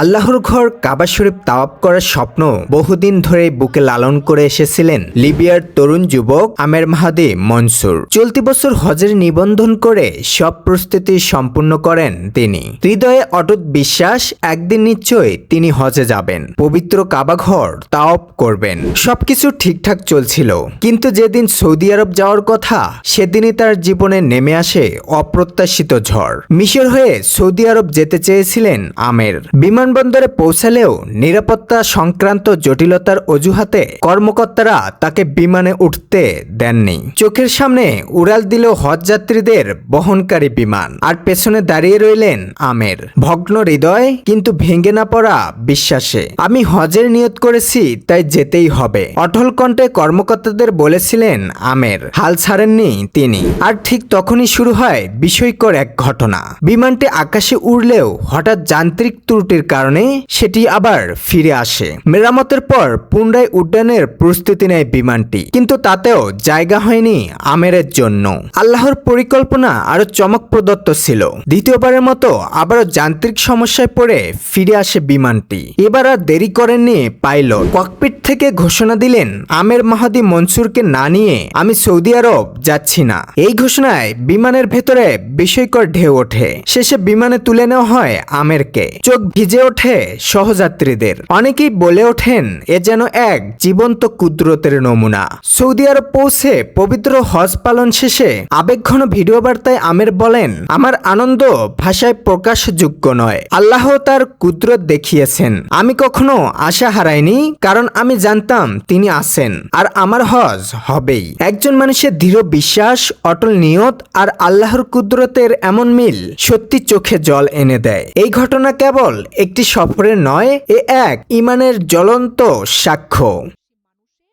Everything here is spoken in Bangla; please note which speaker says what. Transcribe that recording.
Speaker 1: আল্লাহর ঘর কাবা শরীফ তাওয়াব করার স্বপ্ন বহুদিন ধরে বুকে লালন করে এসেছিলেন লিবিয়ার তরুণ যুবক আমের মাহাদি মনসুর। চলতি বছর হজের নিবন্ধন করে সব প্রস্তুতি সম্পূর্ণ করেন তিনি। হৃদয়ে অটুট বিশ্বাস, একদিন নিশ্চয়ই তিনি হজে যাবেন। পবিত্র কাবা ঘর তাওয়াব করবেন। সবকিছু ঠিকঠাক চলছিল। কিন্তু যেদিন সৌদি আরব যাওয়ার কথা, সেদিনই তার জীবনে নেমে আসে অপ্রত্যাশিত ঝড়। মিশর হয়ে সৌদি আরব যেতে চেয়েছিলেন আমের। বিমানবন্দরে পৌঁছালেও নিরাপত্তা সংক্রান্ত জটিলতার অজুহাতে কর্মকর্তারা তাকে বিমানে উঠতে দেননি। চোখের সামনে উড়াল দিল হজযাত্রীদের বহনকারী বিমান। আর পেছনে দাঁড়িয়ে রইলেন আমের। ভগ্ন হৃদয় কিন্তু ভেঙে না পড়া বিশ্বাসে। আমি হজের নিয়ত করেছি, তাই যেতেই হবে। অটল কণ্ঠে কর্মকর্তাদের বলেছিলেন আমের। হাল ছাড়েননি তিনি। আর ঠিক তখনই শুরু হয় বিষয়কর এক ঘটনা। বিমানটি আকাশে উড়লেও হঠাৎ যান্ত্রিক ত্রুটির কারণে সেটি আবার ফিরে আসে। মেরামতের পর পুনরায় উড্ডয়নের প্রস্তুতি নেয় বিমানটি, কিন্তু তাতেও জায়গা হয়নি আমেরের জন্য। আল্লাহর পরিকল্পনা আরও চমক প্রদত্ত ছিল। দ্বিতীয়বারের মতো আবারও যান্ত্রিক সমস্যায় পড়ে ফিরে আসে বিমানটি। এবার আর দেরি করেননি পাইলট। ককপিট থেকে ঘোষণা দিলেন আমের মাহাদি মনসুরকে না নিয়ে আমি সৌদি আরব যাচ্ছি না। এই ঘোষণায় বিমানের ভেতরে বিষয়কর ঢেউ ওঠে। শেষে বিমানে তুলে নেওয়া হয় আমেরকে। চোখ ভিজে ওঠে সহযাত্রীদের। অনেকেই বলে ওঠেন, এ যেন এক জীবন্ত কুদরতের নমুনা। সৌদি আরব পৌঁছে পবিত্র হজ পালন শেষে আবেগঘন ভিডিও বার্তায় আমের বলেন, আমার আনন্দ ভাষায় প্রকাশযোগ্য নয়। আল্লাহ তার কুদরত দেখিয়েছেন। আমি কখনো আশা হারাইনি, কারণ আমি জানতাম তিনি আছেন, আর আমার হজ হবেই। একজন মানুষের দৃঢ় বিশ্বাস, অটল নিয়ত, আর আল্লাহর কুদরতের এমন মিল সত্যি চোখে জল এনে দেয়। এই ঘটনা কেবল একটি সফরে নয় এ এক ইমানের জ্বলন্ত সাক্ষ্য।